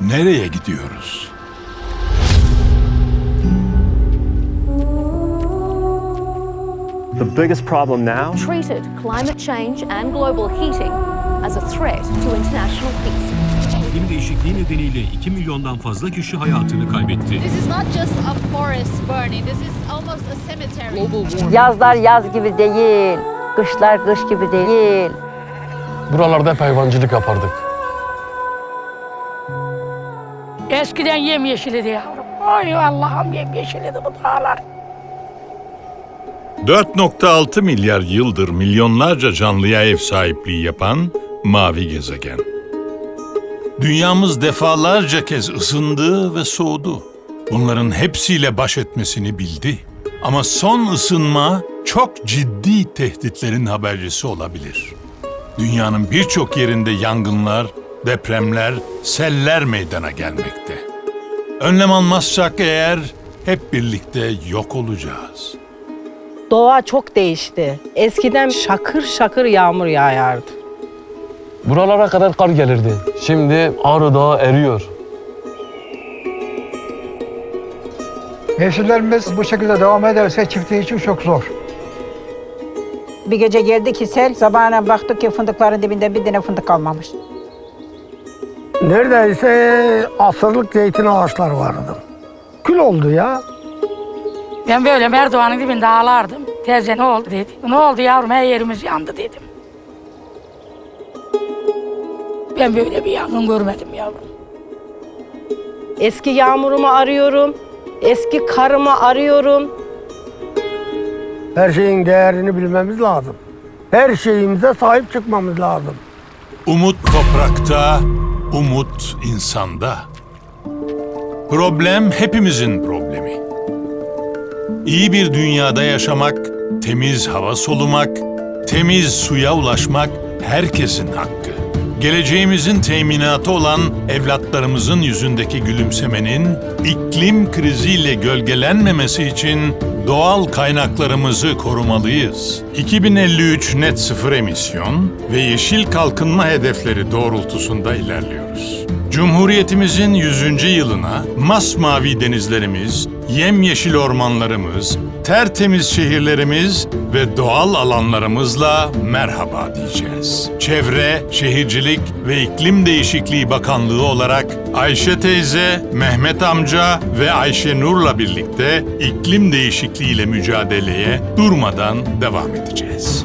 Nereye gidiyoruz? The biggest problem now treated climate change and global heating as a threat to international peace. İklim değişikliği nedeniyle 2 milyondan fazla kişi hayatını kaybetti. This is not just a forest burning, this is almost a cemetery. Yazlar yaz gibi değil, kışlar kış gibi değil. Buralarda hep hayvancılık yapardık. Eskiden yemyeşildi yavrum. Ay Allah'ım yemyeşildi bu dağlar. 4.6 milyar yıldır milyonlarca canlıya ev sahipliği yapan mavi gezegen. Dünyamız defalarca kez ısındı ve soğudu. Bunların hepsiyle baş etmesini bildi. Ama son ısınma çok ciddi tehditlerin habercisi olabilir. Dünyanın birçok yerinde yangınlar, depremler, seller meydana gelmekte. Önlem almazsak eğer hep birlikte yok olacağız. Doğa çok değişti. Eskiden şakır şakır yağmur yağardı. Buralara kadar kar gelirdi. Şimdi Ağrı Dağı eriyor. Mevsimlerimiz bu şekilde devam ederse çiftliği için çok zor. Bir gece geldi ki sel, sabahına baktık ki fındıkların dibinde bir tane fındık kalmamış. Neredeyse asırlık zeytin ağaçları vardı. Kül oldu ya. Ben böyle merdivanın dibinde ağlardım. Teyze ne oldu dedi. Ne oldu yavrum her yerimiz yandı dedim. Ben böyle bir yangın görmedim yavrum. Eski yağmurumu arıyorum. Eski karımı arıyorum. Her şeyin değerini bilmemiz lazım. Her şeyimize sahip çıkmamız lazım. Umut toprakta, umut insanda. Problem hepimizin problemi. İyi bir dünyada yaşamak, temiz hava solumak, temiz suya ulaşmak herkesin hakkı. Geleceğimizin teminatı olan evlatlarımızın yüzündeki gülümsemenin iklim kriziyle gölgelenmemesi için doğal kaynaklarımızı korumalıyız. 2053 net sıfır emisyon ve yeşil kalkınma hedefleri doğrultusunda ilerliyoruz. Cumhuriyetimizin 100. yılına masmavi denizlerimiz, yemyeşil ormanlarımız, tertemiz şehirlerimiz ve doğal alanlarımızla merhaba diyeceğiz. Çevre, Şehircilik ve İklim Değişikliği Bakanlığı olarak Ayşe teyze, Mehmet amca ve Ayşe Nur'la birlikte iklim değişikliğiyle mücadeleye durmadan devam edeceğiz.